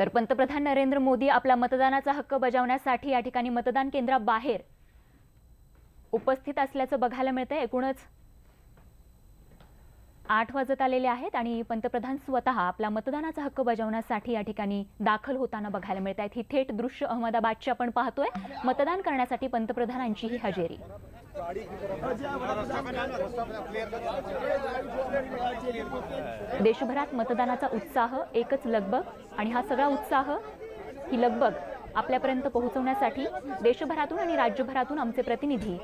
तर पंतप्रधान नरेंद्र मोदी आपला मतदानाचा हक्क बजावण्यासाठी या ठिकाणी मतदान केंद्राबाहेर उपस्थित असल्याचं बघायला मिळतंय. एकूणच आठ वाजत आलेले आहेत आणि पंतप्रधान स्वतः आपला मतदानाचा हक्क बजावण्यासाठी या ठिकाणी दाखल होताना बघायला मिळत आहेत ही थेट दृश्य अहमदाबादची आपण पाहतोय. मतदान करण्यासाठी पंतप्रधानांची ही हजेरी. देशभरात मतदानाचा उत्साह एकच लगबग आणि हा सगळा उत्साह ही लगबग आपल्यापर्यंत पोहोचवण्यासाठी देशभरातून आणि राज्यभरातून आमचे प्रतिनिधी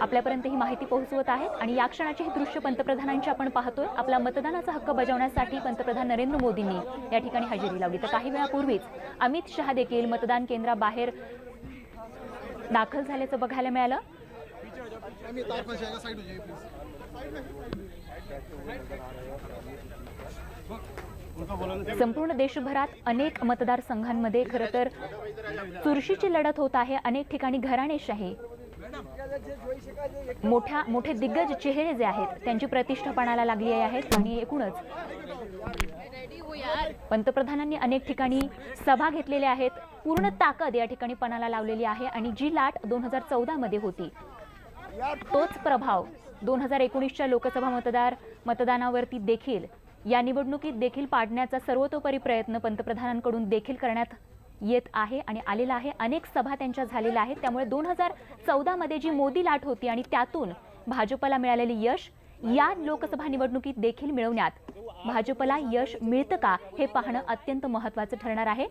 आपल्यापर्यंत ही माहिती पोहोचवत आहेत. आणि या क्षणाचे हे दृश्य पंतप्रधानांची आपण पाहतोय. आपला मतदानाचा हक्क बजावण्यासाठी पंतप्रधान नरेंद्र मोदींनी या ठिकाणी हजेरी लावली. तर काही वेळापूर्वीच अमित शहा देखील मतदान केंद्राबाहेर दाखल झाल्याचं बघायला मिळालं. संपूर्ण देशभरात अनेक मतदारसंघांमध्ये खरं तर चुरशीची लढत होत आहे अनेक ठिकाणी घराणेशाही. मोठ्या मोठे दिग्गज चेहरे जे आहेत त्यांची प्रतिष्ठा पणाला लागली आहेत आणि एकूणच पंतप्रधानांनी अनेक ठिकाणी सभा घेतलेल्या आहेत. पूर्ण ताकद या ठिकाणी पणाला लावलेली आहे आणि जी लाट दोन हजार चौदामध्ये होती तोच प्रभाव दोन हजार एकोणीसच्या लोकसभा मतदार मतदानावरती देखील या निवडणुकीत देखील पाडण्याचा सर्वतोपरी प्रयत्न पंतप्रधानांकडून देखील करण्यात येत आहे आणि आलेला आहे. अनेक सभा त्यांच्या झालेल्या आहेत. त्यामुळे दोन हजार चौदामध्ये जी मोदी लाट होती आणि त्यातून भाजपला मिळालेले यश या लोकसभा निवडणुकीत देखील मिळवण्यात भाजपला यश मिळतं का हे पाहणं अत्यंत महत्वाचं ठरणार आहे.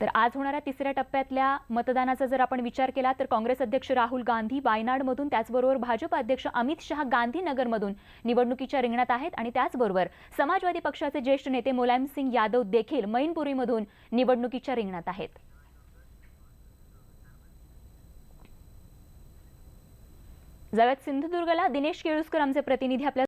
तर आज होणाऱ्या तिसऱ्या टप्प्यातल्या मतदानाचा जर आपण विचार केला तर काँग्रेस अध्यक्ष राहुल गांधी वायनाडमधून त्याचबरोबर भाजप अध्यक्ष अमित शहा गांधीनगरमधून निवडणुकीच्या रिंगणात आहेत आणि त्याचबरोबर समाजवादी पक्षाचे ज्येष्ठ नेते मुलायम सिंग यादव देखील मैनपुरीमधून निवडणुकीच्या रिंगणात आहेत. जाऊयात सिंधुदुर्गला दिनेश केळुसकर आमचे प्रतिनिधी आपल्या